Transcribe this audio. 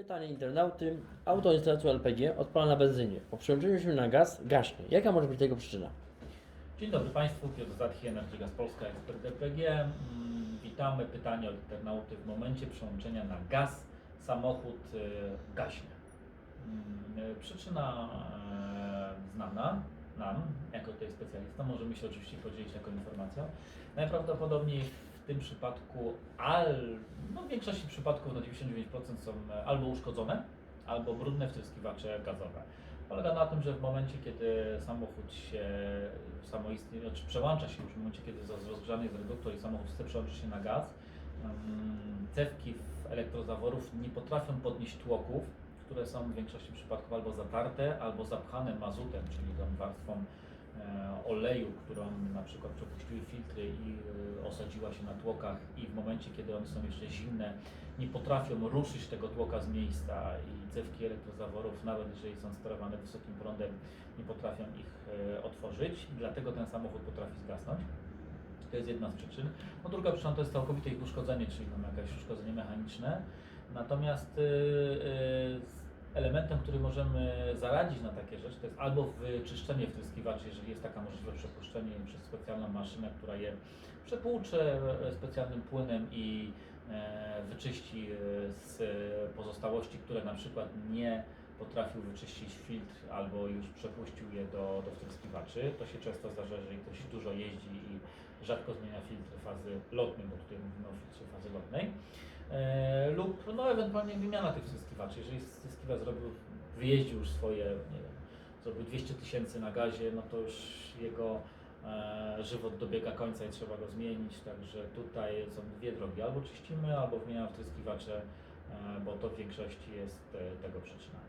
Pytanie internauty. Auto instalacją LPG odpala na benzynie. Po przełączeniu się na gaz gaśnie. Jaka może być tego przyczyna? Dzień dobry Państwu, Piotr Zatchi, Energy Gas Polska, ekspert LPG. Mm, Witamy. Pytanie od internauty. W momencie przełączenia na gaz samochód e, gaśnie. Mm, e, Przyczyna e, znana nam, jako tutaj specjalista, możemy się oczywiście podzielić taką informacją. Najprawdopodobniej w tym przypadku, al, no w większości przypadków na 99% są e, albo uszkodzone, albo brudne wtryskiwacze gazowe. Polega na tym, że w momencie, kiedy samochód się samoistnie, znaczy przełącza się w momencie, kiedy rozgrzany jest reduktor i samochód chce przełączyć się na gaz, mm, cewki w elektrozaworów nie potrafią podnieść tłoków, które są w większości przypadków albo zatarte, albo zapchane mazutem, czyli tą warstwą oleju, którą na przykład przepuściły filtry i e, osadziła się na tłokach i w momencie, kiedy one są jeszcze zimne, nie potrafią ruszyć tego tłoka z miejsca i cewki elektrozaworów, nawet jeżeli są sterowane wysokim prądem, nie potrafią ich e, otworzyć i dlatego ten samochód potrafi zgasnąć. To jest jedna z przyczyn. No, druga przyczyna to jest całkowite ich uszkodzenie, czyli mamy jakieś uszkodzenie mechaniczne. Natomiast elementem, który możemy zaradzić na takie rzeczy, to jest albo wyczyszczenie wtryskiwaczy, jeżeli jest taka możliwość przepuszczenie przez specjalną maszynę, która je przepłucze specjalnym płynem i e, wyczyści e, z pozostałości, które na przykład nie potrafił wyczyścić filtr albo już przepuścił je do, do wtryskiwaczy. To się często zdarza, jeżeli ktoś dużo jeździ i rzadko zmienia filtr fazy lotnej, bo tutaj mówimy o filtrze fazy lotnej. E, lub no, ewentualnie wymiana tych wtryskiwaczy. Jeżeli wtryskiwacz zrobił, wyjeździł już swoje, nie wiem, zrobił 200 tysięcy na gazie, no to już jego e, żywot dobiega końca i trzeba go zmienić. Także tutaj są dwie drogi. Albo czyścimy, albo wymieniamy wtryskiwacze, e, bo to w większości jest e, tego przyczyna.